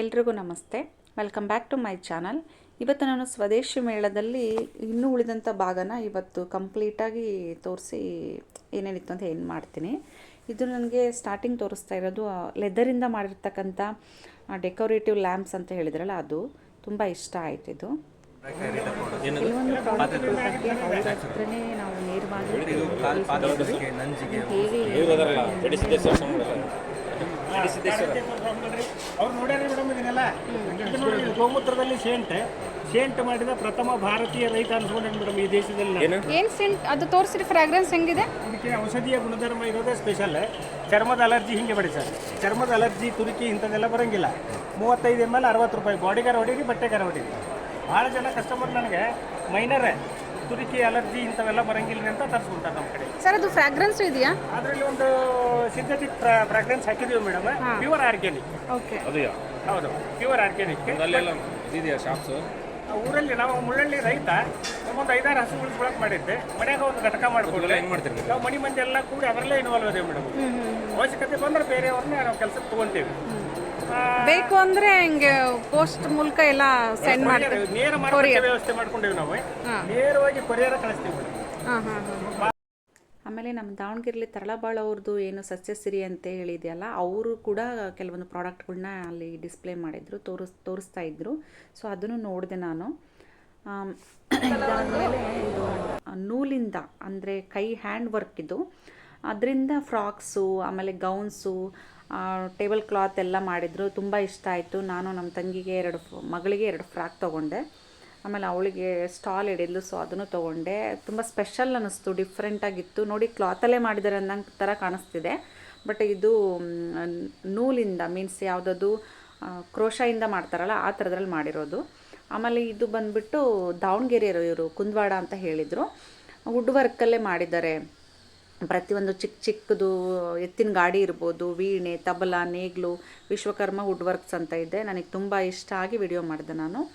ಎಲ್ರಿಗೂ ನಮಸ್ತೆ. Welcome back to my channel ಇವತ್ತು ನಾನು ಸ್ವದೇಶಿ ಮೇಳದಲ್ಲಿ ಇನ್ನೂ ಉಳಿದಂಥ ಭಾಗನ ಇವತ್ತು ಕಂಪ್ಲೀಟಾಗಿ ತೋರಿಸಿ ಏನೇನಿತ್ತು ಅಂತ ಏನು ಮಾಡ್ತೀನಿ. ಇದು ನನಗೆ ಸ್ಟಾರ್ಟಿಂಗ್ ತೋರಿಸ್ತಾ ಇರೋದು ಲೆದರಿಂದ ಮಾಡಿರ್ತಕ್ಕಂಥ ಡೆಕೋರೇಟಿವ್ ಲ್ಯಾಂಪ್ಸ್ ಅಂತ ಹೇಳಿದ್ರಲ್ಲ ಅದು. ತುಂಬ ಇಷ್ಟ ಆಯ್ತು ಇದು. ಕೆಲವೊಂದು ಪ್ರಾಡಕ್ಟ್ಗಳ ಬಗ್ಗೆ ಅವ್ರ ಹತ್ರನೇ ನಾವು ನೇರವಾಗಿ ಹೇಗೆ ಅವ್ರು ನೋಡ್ಯಾರ ಮೇಡಮ್ ಇದನ್ನೆಲ್ಲ. ಗೋಮೂತ್ರದಲ್ಲಿ ಸೇಂಟ್. ಸೇಂಟ್ ಮಾಡಿದ ಪ್ರಥಮ ಭಾರತೀಯ ರೈತ ಅನ್ಸ್ಕೊಂಡೇನು ಮೇಡಮ್ ಈ ದೇಶದಲ್ಲಿ ಏನು? ಏನ್ ಸೆಂಟ್? ಅದು ತೋರಿಸಿರಿ ಫ್ರಾಗ್ರೆನ್ಸ್ ಹೆಂಗಿದೆ? ಇದಕ್ಕೆ ಔಷಧೀಯ ಗುಣಧರ್ಮ ಇರೋದೇ ಸ್ಪೆಷಲ್ ಚರ್ಮದ ಅಲರ್ಜಿ ಹಿಂಗೆ ಬಡಿ ಸರ್. ಚರ್ಮದ ಅಲರ್ಜಿ ತುರುಕಿ ಇಂಥದ್ದೆಲ್ಲ ಬರಂಗಿಲ್ಲ. ಮೂವತ್ತೈದು ಎಂ ಎಲ್ ಅರವತ್ತು ರೂಪಾಯಿ. ಬಾಡಿಗಾರ ಹೊಡೀರಿ ಬಟ್ಟೆಗಾರ ಹೊಡೀರಿ. ಭಾಳ ಜನ ಕಸ್ಟಮರ್ ನನಗೆ ಮೈನರ್ ತುರಿಕಿ ಅಲರ್ಜಿ ಇಂಥವೆಲ್ಲ ಬರಂಗಿಲ್ಲ ಅಂತ ತರಿಸ್ಕೊಂತಾರೆ ನಮ್ಮ ಕಡೆ. ಸರ್ ಅದು ಫ್ರಾಗ್ರೆನ್ಸ್ ಇದೆಯಾ? ಅದರಲ್ಲಿ ಒಂದು ಸಿಂಥೆಟಿಕ್ ಫ್ರಾಗ್ರೆನ್ಸ್ ಹಾಕಿದೀವಿ ಮೇಡಮ್ ಪ್ಯೂರ್ ಆರ್ಗ್ಯಾನಿಕ್ ಓಕೆ ಹೌದು ಪ್ಯೂರ್ ಆರ್ಗ್ಯಾನಿಕ್ ಅಲ್ಲೆಲ್ಲ ಇದೆಯಾ ಶಾಪ್ಸ್ ಊರಲ್ಲಿ ನಾವು ಮುಳ್ಳಳ್ಳಿ ರೈತ ಒಂದು ಐದಾರು ಹಸುಗಳು ಬಳಕೆ ಮಾಡಿದ್ದೆ. ಮನ್ಯಾಗ ಒಂದು ಘಟಕ ಮಾಡ್ಕೊಂಡ್ರೆ ಹೆಂಗ್ ಮಾಡ್ತೀರಿ ನೀವು? ಮನೆ ಮಂದಿ ಎಲ್ಲ ಕೂಡಿ ಅವರಲ್ಲೇ ಇನ್ವಾಲ್ವ್ ಅದೇವೆ ಮೇಡಮ್ ಅವಶ್ಯಕತೆ ಬಂದ್ರೆ ಬೇರೆಯವ್ರನ್ನ ನಾವು ಕೆಲಸಕ್ಕೆ ತಗೊಂತೀವಿ. ಬೇಕು ಅಂದ್ರೆ ಹಿಂಗೆ ಪೋಸ್ಟ್ ಮೂಲಕ ಎಲ್ಲ ಸೆಂಡ್ ಮಾಡ್ತೀವಿ. courier, ನೇರ ಮಾರುಕಟ್ಟೆ ವ್ಯವಸ್ಥೆ ಮಾಡ್ಕೊಂಡಿವಿ ನಾವು. ನೇರವಾಗಿ ಕೊರಿಯರ್ ಕಳಿಸ್ತೀವಿ ಮೇಡಮ್. ಹಾಂ ಹಾಂ ಹಾಂ. ಆಮೇಲೆ ನಮ್ಮ ದಾವಣಗೆರೆಲಿ ತರಳಬಾಳ್ ಅವ್ರದ್ದು ಏನು ಸಸ್ಯಸಿರಿ ಅಂತ ಹೇಳಿದೆಯಲ್ಲ ಅವರು ಕೂಡ ಕೆಲವೊಂದು ಪ್ರಾಡಕ್ಟ್ಗಳನ್ನ ಅಲ್ಲಿ ಡಿಸ್ಪ್ಲೇ ಮಾಡಿದ್ರು ತೋರಿಸ್ ತೋರಿಸ್ತಾ ಇದ್ರು. ಸೊ ಅದನ್ನು ನೋಡಿದೆ ನಾನು. ಇದಾದಮೇಲೆ ಇದು ನೂಲಿಂದ ಅಂದರೆ ಕೈ ಹ್ಯಾಂಡ್ ವರ್ಕ್ ಇದು. ಅದರಿಂದ ಫ್ರಾಕ್ಸು, ಆಮೇಲೆ ಗೌನ್ಸು ಟೇಬಲ್ ಕ್ಲಾತ್ ಎಲ್ಲ ಮಾಡಿದರು. ತುಂಬ ಇಷ್ಟ ಆಯಿತು. ನಾನು ನಮ್ಮ ತಂಗಿಗೆ ಎರಡು ಮಗಳಿಗೆ ಎರಡು ಫ್ರಾಕ್ ತೊಗೊಂಡೆ. ಆಮೇಲೆ ಅವಳಿಗೆ ಸ್ಟಾಲ್ ಹಿಡಿದ್ಲು, ಸೊ ಅದನ್ನು ತೊಗೊಂಡೆ. ತುಂಬ ಸ್ಪೆಷಲ್ ಅನ್ನಿಸ್ತು ಡಿಫ್ರೆಂಟಾಗಿತ್ತು ನೋಡಿ, ಕ್ಲಾತಲ್ಲೇ ಮಾಡಿದ್ದಾರೆ ಅನ್ನೋ ಥರ ಕಾಣಿಸ್ತಿದೆ. ಬಟ್ ಇದು ನೂಲಿಂದ ಮೀನ್ಸ್ ಯಾವುದದು ಕ್ರೋಶಾಯಿಂದ ಮಾಡ್ತಾರಲ್ಲ, ಆ ಥರದ್ರಲ್ಲಿ ಮಾಡಿರೋದು. ಆಮೇಲೆ ಇದು ಬಂದುಬಿಟ್ಟು ದಾವಣಗೆರೆಯರು ಇವರು ಕುಂದವಾಡ ಅಂತ ಹೇಳಿದರು. ವುಡ್ ವರ್ಕಲ್ಲೇ ಮಾಡಿದ್ದಾರೆ. ಪ್ರತಿಯೊಂದು ಚಿಕ್ಕ ಚಿಕ್ಕದು ಎತ್ತಿನ ಗಾಡಿ ಇರ್ಬೋದು, ವೀಣೆ, ತಬಲ, ನೇಗ್ಲು, ವಿಶ್ವಕರ್ಮ ವುಡ್ ವರ್ಕ್ಸ್ ಅಂತ ಇದೆ. ನನಗೆ ತುಂಬ ಇಷ್ಟ ಆಗಿ ವಿಡಿಯೋ ಮಾಡಿದೆ ನಾನು.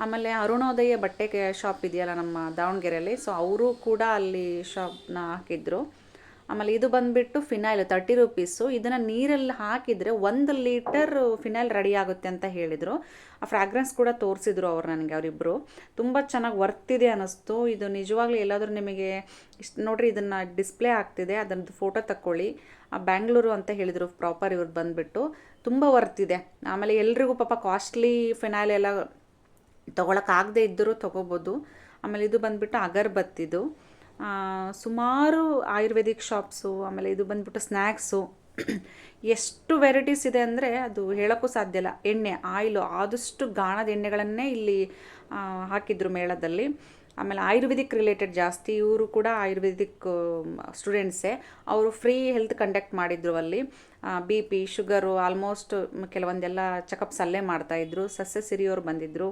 ಆಮೇಲೆ ಅರುಣೋದಯ ಬಟ್ಟೆ ಶಾಪ್ ಇದೆಯಲ್ಲ ನಮ್ಮ ದಾವಣಗೆರೆಯಲ್ಲಿ. ಸೊ ಅವರು ಕೂಡ ಅಲ್ಲಿ ಶಾಪ್ನ ಹಾಕಿದ್ರು. ಆಮೇಲೆ ಇದು ಬಂದುಬಿಟ್ಟು ಫಿನೈಲ್ ತರ್ಟಿ ರುಪೀಸು ಇದನ್ನು ನೀರಲ್ಲಿ ಹಾಕಿದರೆ ಒಂದು ಲೀಟರ್ ಫಿನೈಲ್ ರೆಡಿ ಆಗುತ್ತೆ ಅಂತ ಹೇಳಿದರು. ಆ ಫ್ರಾಗ್ರೆನ್ಸ್ ಕೂಡ ತೋರಿಸಿದ್ರು ಅವ್ರು ನನಗೆ ಅವರಿಬ್ಬರು ತುಂಬ ಚೆನ್ನಾಗಿ ವರ್ತಿದೆ ಅನ್ನಿಸ್ತು. ಇದು ನಿಜವಾಗ್ಲೂ ಎಲ್ಲಾದರೂ ನಿಮಗೆ ಇಷ್ಟು, ನೋಡಿರಿ ಇದನ್ನು ಡಿಸ್ಪ್ಲೇ ಆಗ್ತಿದೆ ಅದರದ್ದು ಫೋಟೋ ತಕ್ಕೊಳ್ಳಿ. ಆ ಬ್ಯಾಂಗ್ಳೂರು ಅಂತ ಹೇಳಿದರು ಪ್ರಾಪರ್ ಇವ್ರು ಬಂದುಬಿಟ್ಟು. ತುಂಬ ವರ್ತಿದೆ ಆಮೇಲೆ ಎಲ್ರಿಗೂ ಪಾಪ ಕಾಸ್ಟ್ಲಿ ಫಿನೈಲ್ ಎಲ್ಲ ತೊಗೊಳಕ್ಕಾಗದೇ ಇದ್ದರೂ ತೊಗೋಬೋದು. ಆಮೇಲೆ ಇದು ಬಂದುಬಿಟ್ಟು ಅಗರ್ಬತ್ತಿದು. ಸುಮಾರು ಆಯುರ್ವೇದಿಕ್ ಶಾಪ್ಸು, ಆಮೇಲೆ ಇದು ಬಂದ್ಬಿಟ್ಟು ಸ್ನ್ಯಾಕ್ಸು ಎಷ್ಟು ವೆರೈಟೀಸ್ ಇದೆ ಅಂದರೆ ಅದು ಹೇಳೋಕ್ಕೂ ಸಾಧ್ಯ ಇಲ್ಲ. ಎಣ್ಣೆ, ಆಯಿಲು, ಆದಷ್ಟು ಗಾಣದ ಎಣ್ಣೆಗಳನ್ನೇ ಇಲ್ಲಿ ಹಾಕಿದ್ರು ಮೇಳದಲ್ಲಿ. ಆಮೇಲೆ ಆಯುರ್ವೇದಿಕ್ ರಿಲೇಟೆಡ್ ಜಾಸ್ತಿ ಇವರು ಕೂಡ ಆಯುರ್ವೇದಿಕ್ ಸ್ಟೂಡೆಂಟ್ಸೇ. ಅವರು ಫ್ರೀ ಹೆಲ್ತ್ ಕಂಡಕ್ಟ್ ಮಾಡಿದ್ರು ಅಲ್ಲಿ. ಬಿ ಪಿ, ಶುಗರು, ಆಲ್ಮೋಸ್ಟ್ ಕೆಲವೊಂದೆಲ್ಲ ಚೆಕಪ್ಸ್ ಅಲ್ಲೇ ಮಾಡ್ತಾಯಿದ್ರು ಸಸ್ಯ ಸಿರಿಯವರು ಬಂದಿದ್ದರು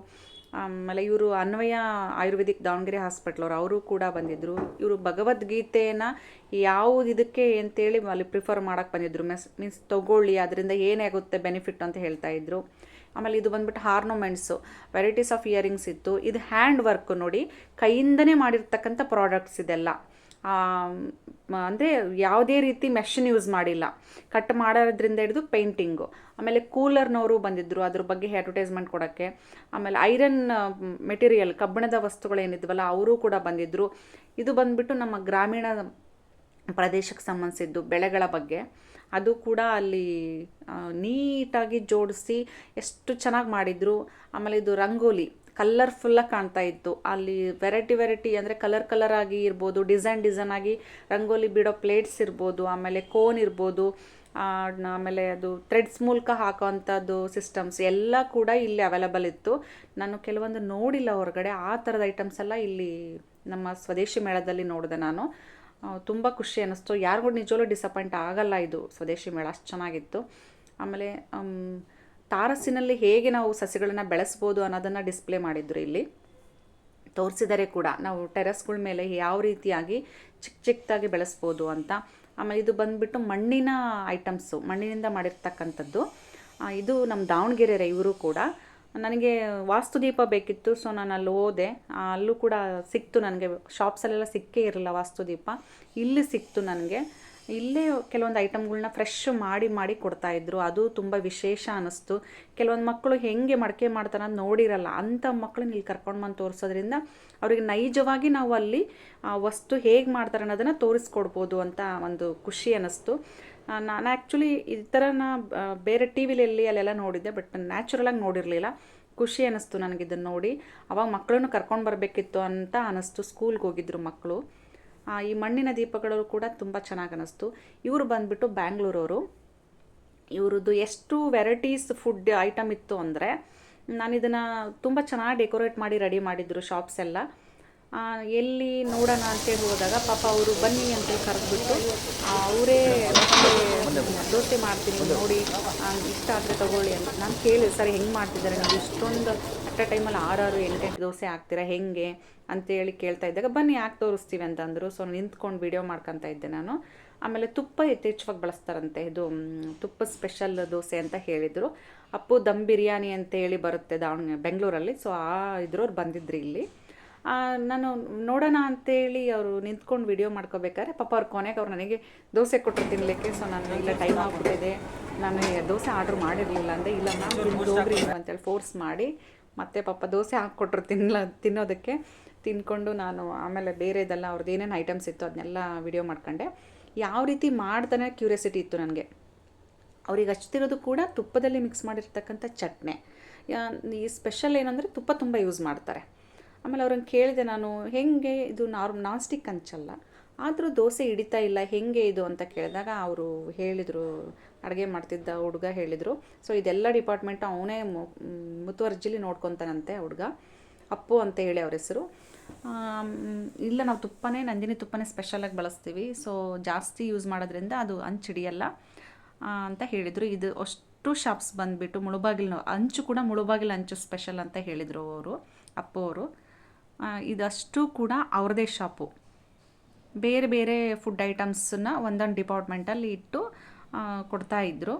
ಆಮೇಲೆ ಇವರು ಅನ್ವಯ ಆಯುರ್ವೇದಿಕ್ ದಾವಣಗೆರೆ ಹಾಸ್ಪಿಟ್ಲ್ ಅವರು ಕೂಡ ಬಂದಿದ್ದರು ಇವರು ಭಗವದ್ಗೀತೆಯನ್ನು ಯಾವುದು ಇದಕ್ಕೆ ಅಂತೇಳಿ ಅಲ್ಲಿ ಪ್ರಿಫರ್ ಮಾಡೋಕ್ಕೆ ಬಂದಿದ್ದರು ಮೆಸ್ ಮೀನ್ಸ್ ತೊಗೊಳ್ಳಿ, ಅದರಿಂದ ಏನಾಗುತ್ತೆ ಬೆನಿಫಿಟ್ ಅಂತ ಹೇಳ್ತಾ ಇದ್ರು. ಆಮೇಲೆ ಇದು ಬಂದ್ಬಿಟ್ಟು ಹಾರ್ನೋಮೆಂಟ್ಸು ವೆರೈಟೀಸ್ ಆಫ್ ಇಯರಿಂಗ್ಸ್ ಇತ್ತು. ಇದು ಹ್ಯಾಂಡ್ ವರ್ಕ್ ನೋಡಿ ಕೈಯಿಂದನೇ ಮಾಡಿರ್ತಕ್ಕಂಥ ಪ್ರಾಡಕ್ಟ್ಸ್ ಇದೆಲ್ಲ. ಅಂದರೆ ಯಾವುದೇ ರೀತಿ ಮೆಷಿನ್ ಯೂಸ್ ಮಾಡಿಲ್ಲ. ಕಟ್ ಮಾಡೋದ್ರಿಂದ ಹಿಡಿದು ಪೇಂಟಿಂಗು. ಆಮೇಲೆ ಕೂಲರ್ನವರು ಬಂದಿದ್ದರು ಅದ್ರ ಬಗ್ಗೆ ಅಡ್ವರ್ಟೈಸ್ಮೆಂಟ್ ಕೊಡೋಕ್ಕೆ. ಆಮೇಲೆ ಐರನ್ ಮೆಟೀರಿಯಲ್ ಕಬ್ಬಿಣದ ವಸ್ತುಗಳೇನಿದ್ವಲ್ಲ ಅವರು ಕೂಡ ಬಂದಿದ್ದರು ಇದು ಬಂದ್ಬಿಟ್ಟು ನಮ್ಮ ಗ್ರಾಮೀಣ ಪ್ರದೇಶಕ್ಕೆ ಸಂಬಂಧಿಸಿದ್ದು ಬೆಳೆಗಳ ಬಗ್ಗೆ. ಅದು ಕೂಡ ಅಲ್ಲಿ ನೀಟಾಗಿ ಜೋಡಿಸಿ ಎಷ್ಟು ಚೆನ್ನಾಗಿ ಮಾಡಿದರು. ಆಮೇಲೆ ಇದು ರಂಗೋಲಿ. ಕಲರ್ಫುಲ್ಲಾಗಿ ಕಾಣ್ತಾ ಇತ್ತು. ಅಲ್ಲಿ ವೆರೈಟಿ ವೆರೈಟಿ ಅಂದರೆ ಕಲರ್ ಕಲರ್ ಆಗಿ ಇರ್ಬೋದು ಡಿಸೈನ್ ಡಿಸೈನ್ ಆಗಿ ರಂಗೋಲಿ ಬಿಡೋ ಪ್ಲೇಟ್ಸ್ ಇರ್ಬೋದು ಆಮೇಲೆ ಕೋನ್ ಇರ್ಬೋದು ಆಮೇಲೆ ಅದು ಥ್ರೆಡ್ಸ್ ಮೂಲಕ ಹಾಕೋವಂಥದ್ದು ಸಿಸ್ಟಮ್ಸ್ ಎಲ್ಲ ಕೂಡ ಇಲ್ಲಿ ಅವೈಲಬಲ್ ಇತ್ತು. ನಾನು ಕೆಲವೊಂದು ನೋಡಿಲ್ಲ ಹೊರಗಡೆ ಆ ಥರದ ಐಟಮ್ಸ್ ಎಲ್ಲ ಇಲ್ಲಿ ನಮ್ಮ ಸ್ವದೇಶಿ ಮೇಳದಲ್ಲಿ ನೋಡಿದೆ ನಾನು. ತುಂಬ ಖುಷಿ ಅನ್ನಿಸ್ತು ಯಾರಿಗೂ ನಿಜವಲ್ಲೂ ಡಿಸಪಾಯಿಂಟ್ ಆಗಲ್ಲ ಇದು ಸ್ವದೇಶಿ ಮೇಳ. ಅಷ್ಟು ಚೆನ್ನಾಗಿತ್ತು. ಆಮೇಲೆ ಆಮ್, ತಾರಸಿನಲ್ಲಿ ಹೇಗೆ ನಾವು ಸಸಿಗಳನ್ನು ಬೆಳೆಸ್ಬೋದು ಅನ್ನೋದನ್ನು ಡಿಸ್ಪ್ಲೇ ಮಾಡಿದ್ರು ಇಲ್ಲಿ. ತೋರಿಸಿದರೆ ಕೂಡ ನಾವು ಟೆರೆಸ್ಗಳ ಮೇಲೆ ಯಾವ ರೀತಿಯಾಗಿ ಚಿಕ್ಕ ಚಿಕ್ಕದಾಗಿ ಬೆಳೆಸ್ಬೋದು ಅಂತ. ಆಮೇಲೆ ಇದು ಬಂದುಬಿಟ್ಟು ಮಣ್ಣಿನ ಐಟಮ್ಸು, ಮಣ್ಣಿನಿಂದ ಮಾಡಿರ್ತಕ್ಕಂಥದ್ದು. ಇದು ನಮ್ಮ ದಾವಣಗೆರೆ ಇವರು ಕೂಡ. ನನಗೆ ವಾಸ್ತುದೀಪ ಬೇಕಿತ್ತು, ಸೊ ನಾನು ಅಲ್ಲಿ ಹೋದೆ. ಅಲ್ಲೂ ಕೂಡ ಸಿಕ್ತು ನನಗೆ. ಶಾಪ್ಸಲ್ಲೆಲ್ಲ ಸಿಕ್ಕೇ ಇರಲಿಲ್ಲ ವಾಸ್ತುದೀಪ. ಇಲ್ಲಿ ಸಿಕ್ತು ನನಗೆ. ಇಲ್ಲೇ ಕೆಲವೊಂದು ಐಟಮ್ಗಳನ್ನ ಫ್ರೆಶ್ ಮಾಡಿ ಮಾಡಿ ಕೊಡ್ತಾ ಕೊಡ್ತಾಯಿದ್ರು ಅದು ತುಂಬ ವಿಶೇಷ ಅನ್ನಿಸ್ತು ಕೆಲವೊಂದು ಮಕ್ಕಳು ಹೆಂಗೆ ಮಡಕೆ ಮಾಡ್ತಾರೆ ಅಂತ ನೋಡಿರಲ್ಲ ಅಂಥ ಮಕ್ಕಳನ್ನ ಇಲ್ಲಿ ಕರ್ಕೊಂಡು ಬಂದು ತೋರಿಸೋದ್ರಿಂದ ಅವರಿಗೆ ನೈಜವಾಗಿ ನಾವು ಅಲ್ಲಿ, ಆ, ವಸ್ತು ಹೇಗೆ ಮಾಡ್ತಾರೆ ಅನ್ನೋದನ್ನು ತೋರಿಸ್ಕೊಡ್ಬೋದು ಅಂತ ಒಂದು ಖುಷಿ ಅನ್ನಿಸ್ತು ನಾನು ಆ್ಯಕ್ಚುಲಿ ಈ ಥರ ನಾ ಬೇರೆ ಟಿ ವಿಲೆಲ್ಲಿ ಅಲ್ಲೆಲ್ಲ ನೋಡಿದ್ದೆ ಬಟ್ ನ್ಯಾಚುರಲಾಗಿ ನೋಡಿರಲಿಲ್ಲ. ಖುಷಿ ಅನ್ನಿಸ್ತು ನನಗಿದನ್ನು ನೋಡಿ. ಅವಾಗ ಮಕ್ಕಳನ್ನು ಕರ್ಕೊಂಡು ಬರಬೇಕಿತ್ತು ಅಂತ ಅನ್ನಿಸ್ತು ಸ್ಕೂಲ್ಗೆ ಹೋಗಿದ್ರು ಮಕ್ಕಳು ಈ ಮಣ್ಣಿನ ದೀಪಗಳು ಕೂಡ ತುಂಬ ಚೆನ್ನಾಗಿ ಅನ್ನಿಸ್ತು ಇವರು ಬಂದುಬಿಟ್ಟು ಬ್ಯಾಂಗ್ಳೂರವರು. ಇವರದ್ದು ಎಷ್ಟು ವೆರೈಟೀಸ್ ಫುಡ್ ಐಟಮ್ ಇತ್ತು ಅಂದರೆ ನಾನು ಇದನ್ನು ತುಂಬ ಚೆನ್ನಾಗಿ ಡೆಕೋರೇಟ್ ಮಾಡಿ ರೆಡಿ ಮಾಡಿದ್ರು ಶಾಪ್ಸ್ ಎಲ್ಲ. ಎಲ್ಲಿ ನೋಡೋಣ ಅಂತೇಳಿ ಹೋದಾಗ ಪಾಪ ಅವರು ಬನ್ನಿ ಅಂತ ಕರೆದ್ಬಿಟ್ಟು ಅವರೇ ದೋಸೆ ಮಾಡ್ತೀನಿ ನೋಡಿ ಇಷ್ಟ ಆದರೆ ತಗೊಳ್ಳಿ ಅಂತ. ನಾನು ಕೇಳಿದೆ, ಸರ್, ಹೆಂಗೆ ಮಾಡ್ತಿದ್ದಾರೆ? ನೀವು ಇಷ್ಟೊಂದು ಅಟ್ ಅ ಟೈಮಲ್ಲಿ ಆರಾರು ಎಂಟೆಂಟು ದೋಸೆ ಹಾಕ್ತೀರಾ? ಹೆಂಗೆ? ಅಂತೇಳಿ ಕೇಳ್ತಾ ಇದ್ದಾಗ, ಬನ್ನಿ ಯಾಕೆ ತೋರಿಸ್ತೀವಿ ಅಂತಂದರು. ಸೊ ನಿಂತ್ಕೊಂಡು ವಿಡಿಯೋ ಮಾಡ್ಕೊತಾ ಇದ್ದೆ ನಾನು. ಆಮೇಲೆ ತುಪ್ಪ ಯಥೇಚ್ಛವಾಗಿ ಬಳಸ್ತಾರಂತೆ, ಇದು ತುಪ್ಪ ಸ್ಪೆಷಲ್ ದೋಸೆ ಅಂತ ಹೇಳಿದರು. ಅಪ್ಪು, ದಮ್ ಬಿರಿಯಾನಿ ಅಂತ ಹೇಳಿ ಬರುತ್ತೆ ದಾವಣ, ಬೆಂಗಳೂರಲ್ಲಿ. ಸೊ ಆ ಇದ್ರವ್ರು ಬಂದಿದ್ರು ಇಲ್ಲಿ. ನಾನು ನೋಡೋಣ ಅಂತೇಳಿ ಅವರು ನಿಂತ್ಕೊಂಡು ವಿಡಿಯೋ ಮಾಡ್ಕೋಬೇಕಾದ್ರೆ ಪಾಪ ಅವ್ರ ಕೊನೆಗೆ ಅವ್ರು ನನಗೆ ದೋಸೆ ಕೊಟ್ಟರು ತಿನ್ನಲಿಕ್ಕೆ ಸೊ ನಾನು ಇಲ್ಲ ಟೈಮ್ ಆಗ್ಬಿಟ್ಟಿದೆ. ನಾನು ದೋಸೆ ಆರ್ಡ್ರ್ ಮಾಡಿರಲಿಲ್ಲ ಅಂದರೆ, ಇಲ್ಲ ಮ್ಯಾಮ್ ಹೋಗ್ರಿ ಅಂತೇಳಿ ಫೋರ್ಸ್ ಮಾಡಿ ಮತ್ತೆ ಪಾಪ ದೋಸೆ ಹಾಕ್ಕೊಟ್ರು ತಿನ್ನಲ ತಿನ್ನೋದಕ್ಕೆ. ತಿಂದ್ಕೊಂಡು ನಾನು ಆಮೇಲೆ ಬೇರೆದೆಲ್ಲ ಅವ್ರದ್ದು ಏನೇನು ಐಟಮ್ಸ್ ಇತ್ತು ಅದನ್ನೆಲ್ಲ ವಿಡಿಯೋ ಮಾಡ್ಕೊಂಡೆ. ಯಾವ ರೀತಿ ಮಾಡ್ತಾನೆ ಕ್ಯೂರಿಯಾಸಿಟಿ ಇತ್ತು ನನಗೆ. ಅವ್ರಿಗೆ ಹಚ್ತಿರೋದು ಕೂಡ ತುಪ್ಪದಲ್ಲಿ ಮಿಕ್ಸ್ ಮಾಡಿರ್ತಕ್ಕಂಥ ಚಟ್ನಿ. ಈ ಸ್ಪೆಷಲ್ ಏನಂದರೆ ತುಪ್ಪ ತುಂಬ ಯೂಸ್ ಮಾಡ್ತಾರೆ. ಆಮೇಲೆ ಅವ್ರನ್ನ ಕೇಳಿದೆ ನಾನು ಹೆಂಗೆ ಇದು ನಾರ್ಮ್ ನಾನ್ ಸ್ಟಿಕ್ ಹಂಚಲ್ಲ ಆದರೂ ದೋಸೆ ಹಿಡಿತಾ ಇಲ್ಲ ಹೆಂಗೆ ಇದು? ಅಂತ ಕೇಳಿದಾಗ ಅವರು ಹೇಳಿದರು ಅಡುಗೆ ಮಾಡ್ತಿದ್ದ ಹುಡುಗ ಹೇಳಿದರು. ಸೊ ಇದೆಲ್ಲ ಡಿಪಾರ್ಟ್ಮೆಂಟ್ ಅವನೇ ಮುತುವರ್ಜಿಲಿ ನೋಡ್ಕೊತಾನಂತೆ ಹುಡುಗ. ಅಪ್ಪು ಅಂತ ಹೇಳಿ ಅವ್ರ ಹೆಸರು. ಇಲ್ಲ ನಾವು ತುಪ್ಪನೇ ನಂದಿನಿ ತುಪ್ಪನೇ ಸ್ಪೆಷಲಾಗಿ ಬಳಸ್ತೀವಿ. ಸೊ ಜಾಸ್ತಿ ಯೂಸ್ ಮಾಡೋದ್ರಿಂದ ಅದು ಹಂಚಿಡಿಯಲ್ಲ ಆ, ಅಂತ ಹೇಳಿದರು. ಇದು ಅಷ್ಟು ಶಾಪ್ಸ್ ಬಂದುಬಿಟ್ಟು ಮುಳುಬಾಗಿಲು ಅಂಚು ಕೂಡ ಮುಳುಬಾಗಿಲು ಅಂಚು ಸ್ಪೆಷಲ್ ಅಂತ ಹೇಳಿದರು ಅವರು ಅಪ್ಪು ಅವರು. ಇದಷ್ಟು ಕೂಡ ಅವ್ರದೇ ಶಾಪು. ಬೇರೆ ಬೇರೆ ಫುಡ್ ಐಟಮ್ಸನ್ನ ಒಂದೊಂದು ಡಿಪಾರ್ಟ್ಮೆಂಟಲ್ಲಿ ಇಟ್ಟು ಕೊಡ್ತಾ ಇದ್ದರು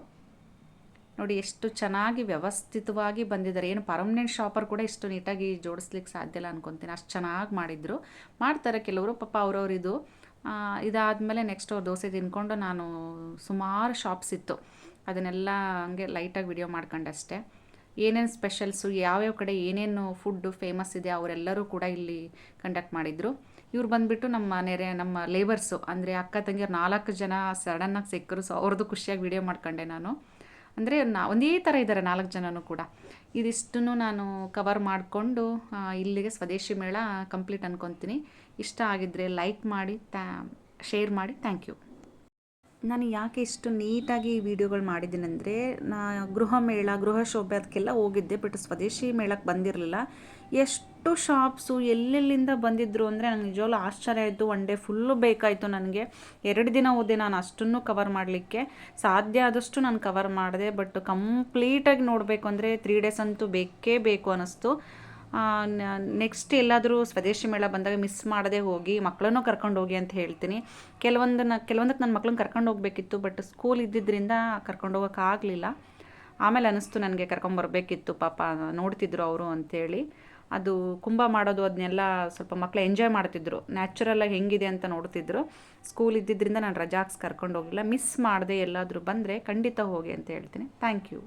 ನೋಡಿ, ಎಷ್ಟು ಚೆನ್ನಾಗಿ ವ್ಯವಸ್ಥಿತವಾಗಿ ಬಂದಿದ್ದಾರೆ. ಏನು ಪರ್ಮನೆಂಟ್ ಶಾಪರ್ ಕೂಡ ಇಷ್ಟು ನೀಟಾಗಿ ಜೋಡಿಸ್ಲಿಕ್ಕೆ ಸಾಧ್ಯ ಇಲ್ಲ ಅನ್ಕೊತೀನಿ. ಅಷ್ಟು ಚೆನ್ನಾಗಿ ಮಾಡಿದರು. ಮಾಡ್ತಾರೆ ಕೆಲವರು. ಪಾಪ ಅವರವ್ರಿದು ಇದಾದಮೇಲೆ ನೆಕ್ಸ್ಟ್ ಅವ್ರು ದೋಸೆ ತಿನ್ಕೊಂಡು ನಾನು ಸುಮಾರು ಶಾಪ್ಸ್ ಇತ್ತು. ಅದನ್ನೆಲ್ಲ ಹಂಗೆ ಲೈಟಾಗಿ ವಿಡಿಯೋ ಮಾಡ್ಕೊಂಡೆ ಏನೇನು ಸ್ಪೆಷಲ್ಸು ಯಾವ್ಯಾವ ಕಡೆ ಏನೇನು ಫುಡ್ಡು ಫೇಮಸ್ ಇದೆ ಅವರೆಲ್ಲರೂ ಕೂಡ ಇಲ್ಲಿ ಕಂಡಕ್ಟ್ ಮಾಡಿದರು. ಇವ್ರು ಬಂದುಬಿಟ್ಟು ನಮ್ಮ ನೆರೆ, ನಮ್ಮ ಲೇಬರ್ಸು ಅಂದರೆ ಅಕ್ಕ, ತಂಗಿಯವ್ರು ನಾಲ್ಕು ಜನ ಸಡನ್ನಾಗಿ ಸಿಕ್ಕರು ಸೊ ಅವ್ರದ್ದು ಖುಷಿಯಾಗಿ ವಿಡಿಯೋ ಮಾಡ್ಕೊಂಡೆ ನಾನು. ಅಂದರೆ ನಾ, ಒಂದೇ ಥರ ಇದ್ದಾರೆ ನಾಲ್ಕು ಜನನೂ ಕೂಡ. ಇದಿಷ್ಟನ್ನು ನಾನು ಕವರ್ ಮಾಡಿಕೊಂಡು ಇಲ್ಲಿಗೆ ಸ್ವದೇಶಿ ಮೇಳ ಕಂಪ್ಲೀಟ್ ಅನ್ಕೊತೀನಿ. ಇಷ್ಟ ಆಗಿದ್ದರೆ ಲೈಕ್ ಮಾಡಿ ತ್ಯಾ ಶೇರ್ ಮಾಡಿ ಥ್ಯಾಂಕ್ ಯು ನಾನು ಯಾಕೆ ಇಷ್ಟು ನೀಟಾಗಿ ವಿಡಿಯೋಗಳು ಮಾಡಿದ್ದೀನಂದರೆ, ನಾ ಗೃಹ ಮೇಳ, ಗೃಹ ಶೋಭೆ ಅದಕ್ಕೆಲ್ಲ ಹೋಗಿದ್ದೆ, ಬಟ್ ಸ್ವದೇಶಿ ಮೇಳಕ್ಕೆ ಬಂದಿರಲಿಲ್ಲ. ಎಷ್ಟು ಶಾಪ್ಸು ಎಲ್ಲೆಲ್ಲಿಂದ ಬಂದಿದ್ದರು ಅಂದರೆ ನನಗೆ ನಿಜವಾಗ್ಲೂ ಆಶ್ಚರ್ಯ ಆಯಿತು. ಒನ್ ಡೇ ಫುಲ್ಲು ಬೇಕಾಯಿತು ನನಗೆ. ಎರಡು ದಿನ ಹೋದೆ ನಾನು ಅಷ್ಟನ್ನು ಕವರ್ ಮಾಡಲಿಕ್ಕೆ. ಸಾಧ್ಯ ಆದಷ್ಟು ನಾನು ಕವರ್ ಮಾಡಿದೆ, ಬಟ್ ಕಂಪ್ಲೀಟಾಗಿ ನೋಡಬೇಕು ಅಂದರೆ ತ್ರೀ ಡೇಸ್ ಅಂತೂ ಬೇಕೇ ಬೇಕು ಅನ್ನಿಸ್ತು ನೆಕ್ಸ್ಟ್ ಎಲ್ಲಾದರೂ ಸ್ವದೇಶಿ ಮೇಳ ಬಂದಾಗ ಮಿಸ್ ಮಾಡದೆ ಹೋಗಿ ಮಕ್ಕಳನ್ನು ಕರ್ಕೊಂಡು ಹೋಗಿ ಅಂತ ಹೇಳ್ತೀನಿ. ಕೆಲವೊಂದನ್ನ ಕೆಲವೊಂದಕ್ಕೆ ನನ್ನ ಮಕ್ಕಳನ್ನ ಕರ್ಕೊಂಡು ಹೋಗಬೇಕಿತ್ತು ಬಟ್ ಸ್ಕೂಲ್ ಇದ್ದಿದ್ದರಿಂದ ಕರ್ಕೊಂಡು ಹೋಗೋಕ್ಕಾಗಲಿಲ್ಲ ಆಮೇಲೆ ಅನ್ನಿಸ್ತು ನನಗೆ ಕರ್ಕೊಂಬರ್ಬೇಕಿತ್ತು ಪಾಪ, ನೋಡ್ತಿದ್ರು ಅವರು ಅಂಥೇಳಿ ಅದು ಕುಂಭ ಮಾಡೋದು ಅದನ್ನೆಲ್ಲ ಸ್ವಲ್ಪ ಮಕ್ಕಳು ಎಂಜಾಯ್ ಮಾಡ್ತಿದ್ರು. ನ್ಯಾಚುರಲಾಗಿ ಹೆಂಗಿದೆ ಅಂತ ನೋಡ್ತಿದ್ರು. ಸ್ಕೂಲ್ ಇದ್ದಿದ್ದರಿಂದ ನಾನು ರಜಾಕ್ಸ್ ಕರ್ಕೊಂಡು ಹೋಗಿಲ್ಲ ಮಿಸ್ ಮಾಡದೆ ಎಲ್ಲಾದರೂ ಬಂದರೆ ಖಂಡಿತ ಹೋಗಿ ಅಂತ ಹೇಳ್ತೀನಿ. Thank you